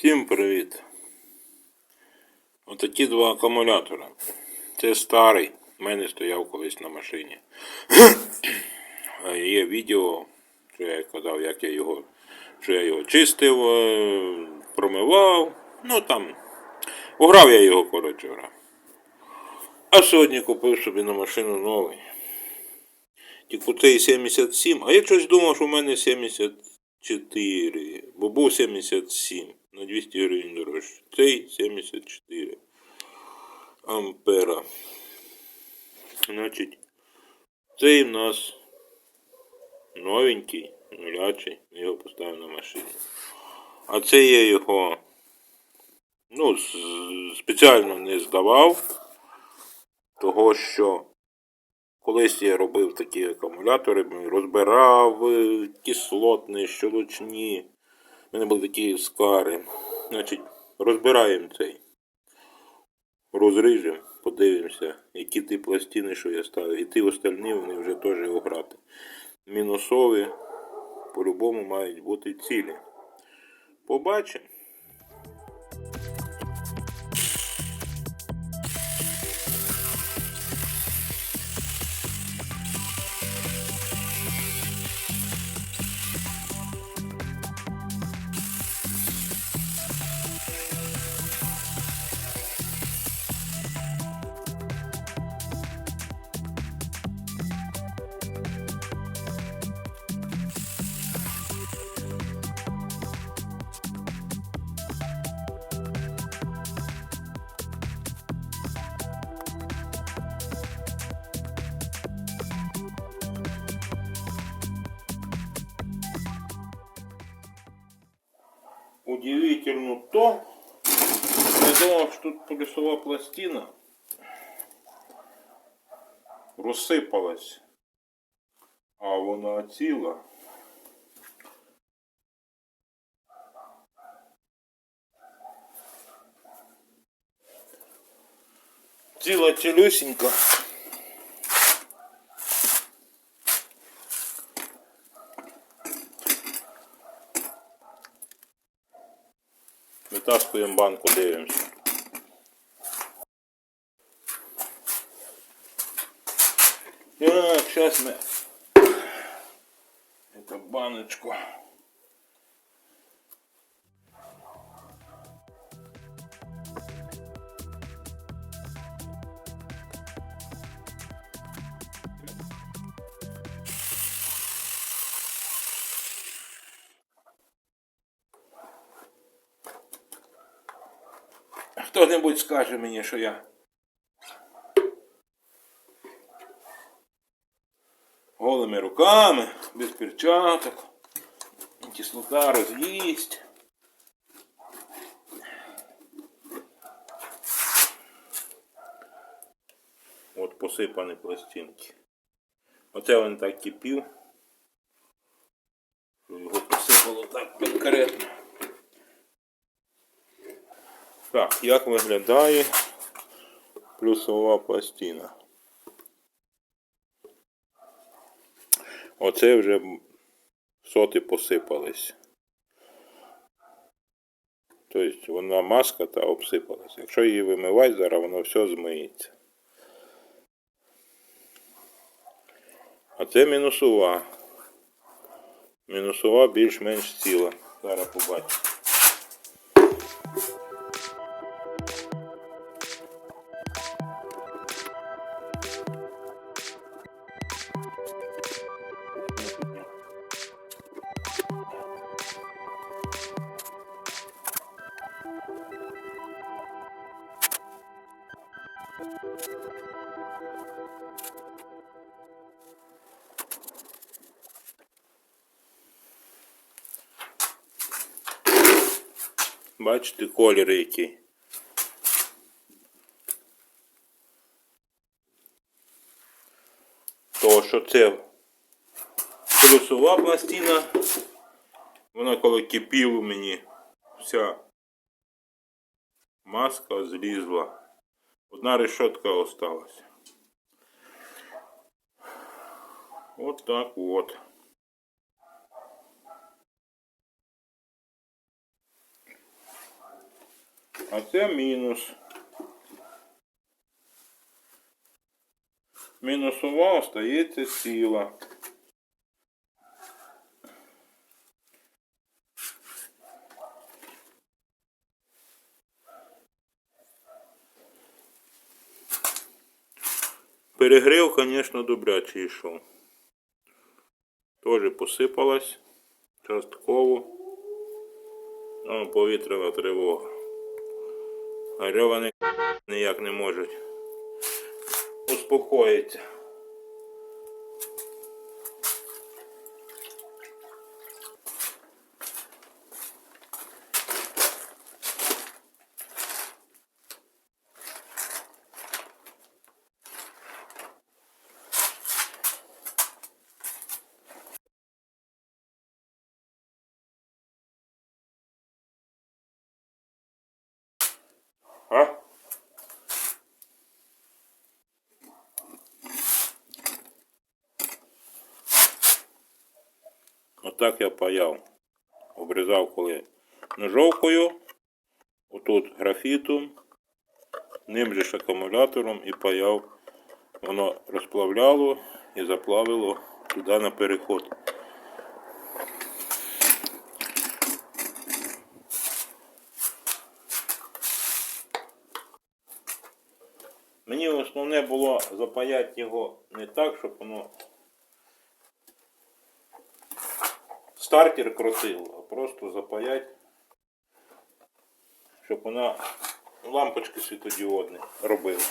Всім привіт! Отакі два акумулятора. Це старий. У мене стояв колись на машині. Є відео, що я казав, як я його, що я його чистив, е, промивав. Ну там. Уграв я його, коротше, грав. А сьогодні купив собі на машину новий. Тільки цей 77. А я щось думав, що в мене 74. Бо був 77 на 200 гривень дорожче. Цей 74 ампера. Значить, цей в нас новенький, нулячий. Я його поставив на машині. А це я його ну, спеціально не здавав, того що Колись я робив такі акумулятори, розбирав е, кислотні, щелочні. У мене були такі скари. Значить, розбираємо цей. Розріжемо, подивимося, які ті пластини, що я ставив. І ті остальні вони вже теж ограти. Мінусові по-любому мають бути цілі. Побачимо. Удивительно то, я думав, що тут полюсова пластина розсипалась, а вона ціла. Ціла цілюсінька. Витаскуємо банку, дивимося. Так, сейчас мы эту баночку. Хто-небудь скаже мені, що я голими руками, без перчаток, кислота роз'їсть. От посипані пластинки. Оце він так кипів. Його посипало так конкретно. Так, як виглядає плюсова пластина? Оце вже соти посипались. Тобто вона маска та обсипалась. Якщо її вимивати, зараз воно все змиється. А це мінусова. Мінусова більш-менш ціла. Зараз побачимо. Бачите колір який. Того, що це плюсова пластина, вона коли кипіла мені вся маска злізла. Одна решетка осталась. От так от. А це мінус. Мінусова остається ціла. Перегрів, звісно, добряче йшов. Тоже посипалась частково. Повітряна тривога. А вони ніяк не можуть успокоїтися. А? Отак я паяв. Обрізав коли ножовкою, отут графітом, ним же ж акумулятором і паяв. Воно розплавляло і заплавило туди на переход. Мені основне було запаяти його не так, щоб воно стартер крутил, а просто запаять, щоб вона лампочки світодіодні робила.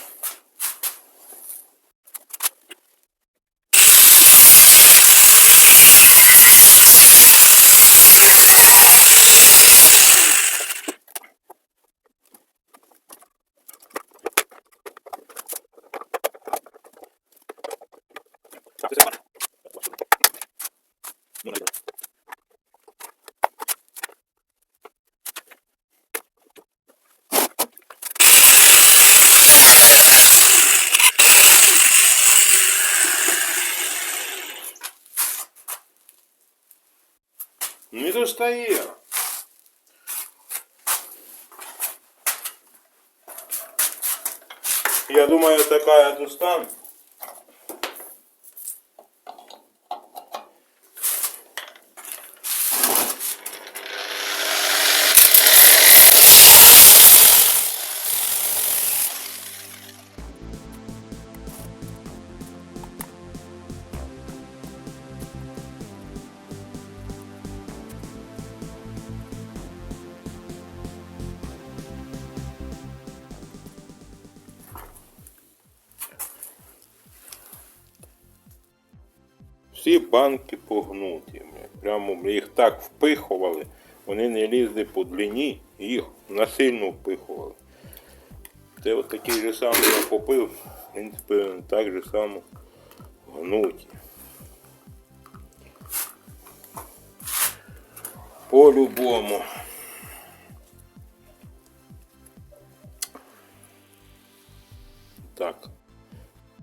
Достає. Я думаю, такая достан. Всі банки погнуті. Прямо їх так впихували. Вони не лізли по длині, їх насильно впихували. Це от такий же самий я попив, в принципі, так же само гнуті. По-любому. Так.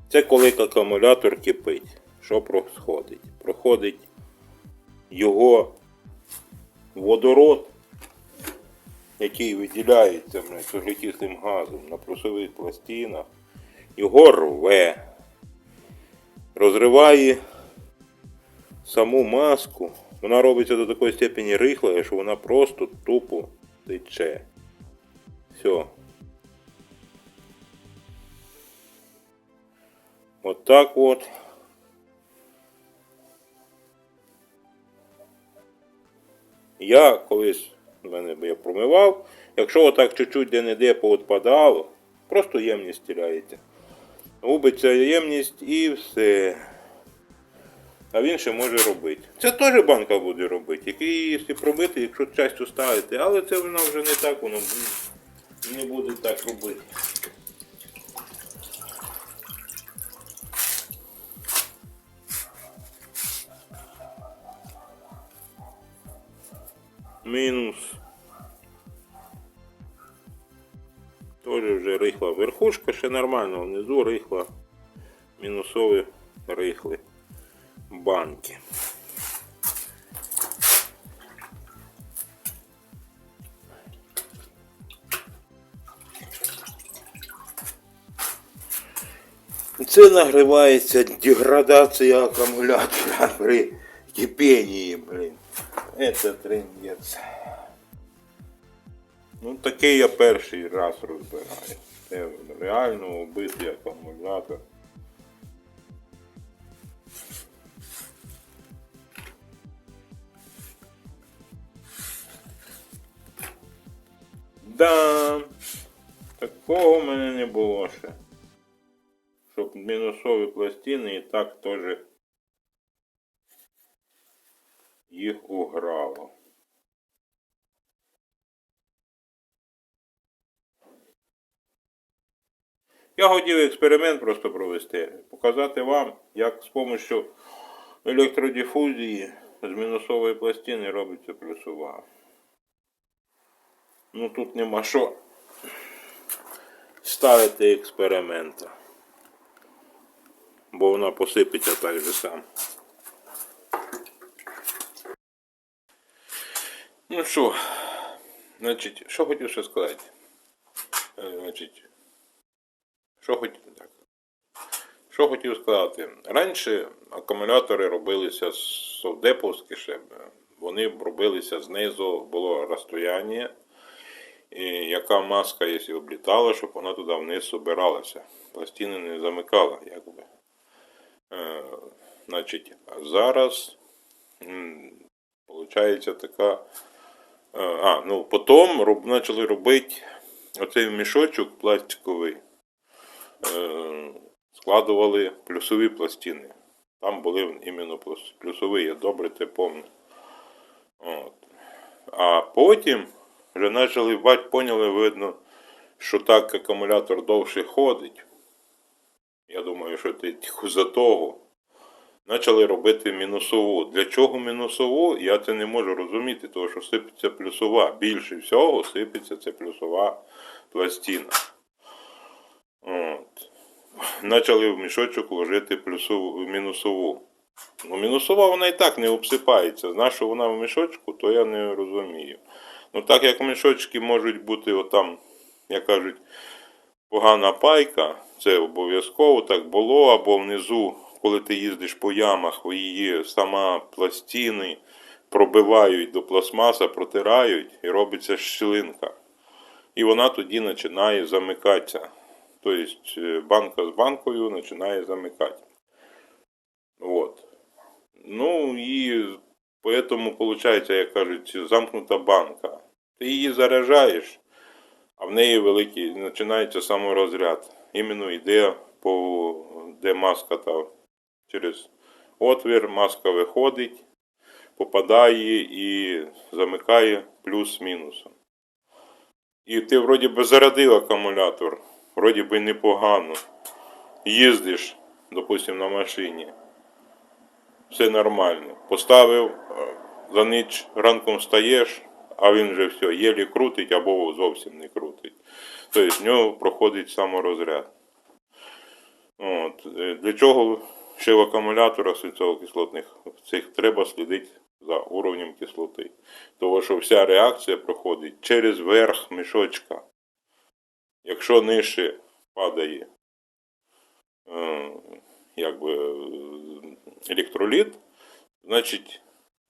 Це коли акумулятор кипить. Що проходить? Проходить його водород, який виділяється вуглекислим газом на плюсових пластинах, його рве, розриває саму маску. Вона робиться до такої степені рихлою, що вона просто тупо тече. Все. От так от. Я колись мене я промивав. Якщо отак чуть-чуть де-не-де поотпадало, просто ємність стіляється. Губиться ємність і все. А він ще може робити. Це теж банка буде робити. Який, якщо пробити, якщо часто ставити, але це вона вже не так, воно не буде так робити. Минус Тоже вже рихла верхушка, ще нормально, внизу рихла, мінусові рихли банки. Це нагрівається деградація акумулятора при кипенні, блін. Це трендець. Ну такий я перший раз розбираю. Це реально убитий акумулятор. Да, такого в мене не було ще. Щоб мінусові пластини і так теж їх уграло. Я хотів експеримент просто провести, показати вам, як з допомогою електродифузії з мінусової пластини робиться плюсова. Ну тут нема що ставити експеримента. Бо вона посипеться так же сам. Ну що, значить, що хотів ще сказати? Е, Значить, що хотів так. Що хотів сказати? Раніше акумулятори робилися з совдеповські ще. Вони робилися знизу, було розстояння, і яка маска, якщо облітала, щоб вона туди вниз собиралася. Пластини не замикала, якби. Е, значить, а зараз виходить така. А, ну потім роб, почали робити оцей мішочок пластиковий, е, складували плюсові пластини. Там були іменно плюсові, я добре це пам'ятаю. А потім вже почали бать, поняли, видно, що так акумулятор довше ходить. Я думаю, що це тільки за того. Почали робити мінусову. Для чого мінусову? Я це не можу розуміти, тому що сипеться плюсова. Більше всього сипеться це плюсова пластина. От. Почали в мішочок вложити плюсову, мінусову. Ну, мінусова вона і так не обсипається. Знаєш, що вона в мішочку, то я не розумію. Ну так як мішочки можуть бути отам, як кажуть, погана пайка, це обов'язково так було, або внизу, коли ти їздиш по ямах, її сама пластини пробивають до пластмаса, протирають і робиться щілинка. І вона тоді починає замикатися. Тобто е, банка з банкою починає замикати. Вот. Ну і поэтому виходить, як кажуть, замкнута банка. Ти її заряджаєш, а в неї великий починається саморозряд. Іменно йде по де маска та через отвір, маска виходить, попадає і замикає плюс-мінусом. І ти вроді би зарядив акумулятор, вроді би непогано. Їздиш, допустим, на машині. Все нормально. Поставив, е, за ніч ранком стаєш, а він вже все, єлі крутить або зовсім не крутить. Тобто в нього проходить саморозряд. От. е, Для чого ще в акумуляторах світлово-кислотних цих треба слідити за уровнем кислоти. Тому що вся реакція проходить через верх мішочка. Якщо нижче падає е, якби, електроліт, значить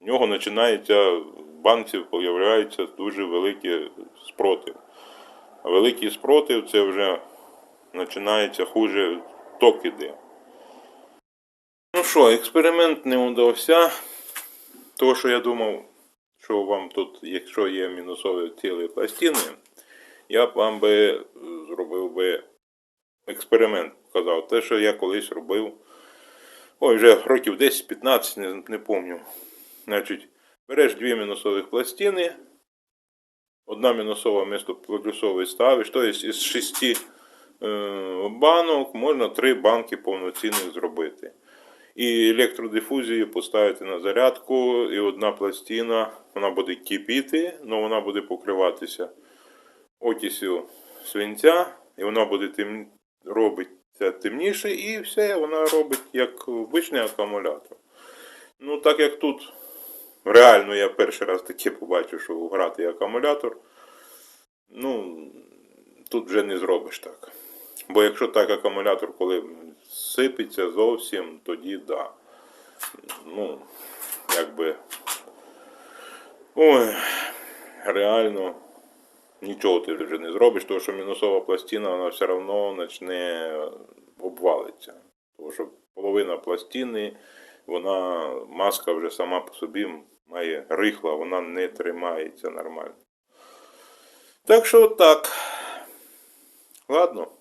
в нього починається в банці з'являється дуже великий спротив. А великий спротив це вже починається хуже ток іде. Що, експеримент не удався. Того, що я думав, що вам тут, якщо є мінусові цілі пластини, я б вам би е, зробив би експеримент, показав. Те, що я колись робив. Ой, вже років 10-15, не, не пам'ятаю. Значить, береш дві мінусових пластини, одна мінусова вместо плюсової ставиш, тобто із шести е, банок можна три банки повноцінних зробити. І електродифузію поставити на зарядку, і одна пластина, вона буде кипіти, але вона буде покриватися окисю свинця, і вона буде тем... робиться темніше, і все, вона робить як обичний акумулятор. Ну, так як тут реально я перший раз таке побачив, що грати акумулятор, ну, тут вже не зробиш так. Бо якщо так акумулятор, коли сипеться зовсім, тоді да. Ну, якби. Ой, реально нічого ти вже не зробиш, тому що мінусова пластина вона все одно почне обвалитися. Тому що половина пластини, вона, маска вже сама по собі має рихла, вона не тримається нормально. Так що так. Ладно.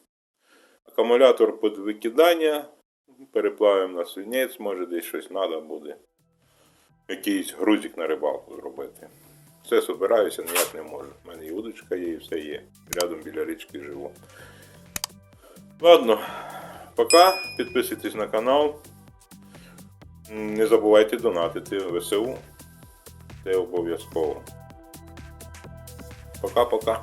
Акумулятор під викидання. Переплавимо на свинець, може десь щось треба буде. Якийсь грузик на рибалку зробити. Все собираюся, ніяк не можу. У мене і удочка є, і все є. Рядом біля річки живу. Ладно, пока. Підписуйтесь на канал. Не забувайте донатити ВСУ. Це обов'язково. Пока-пока.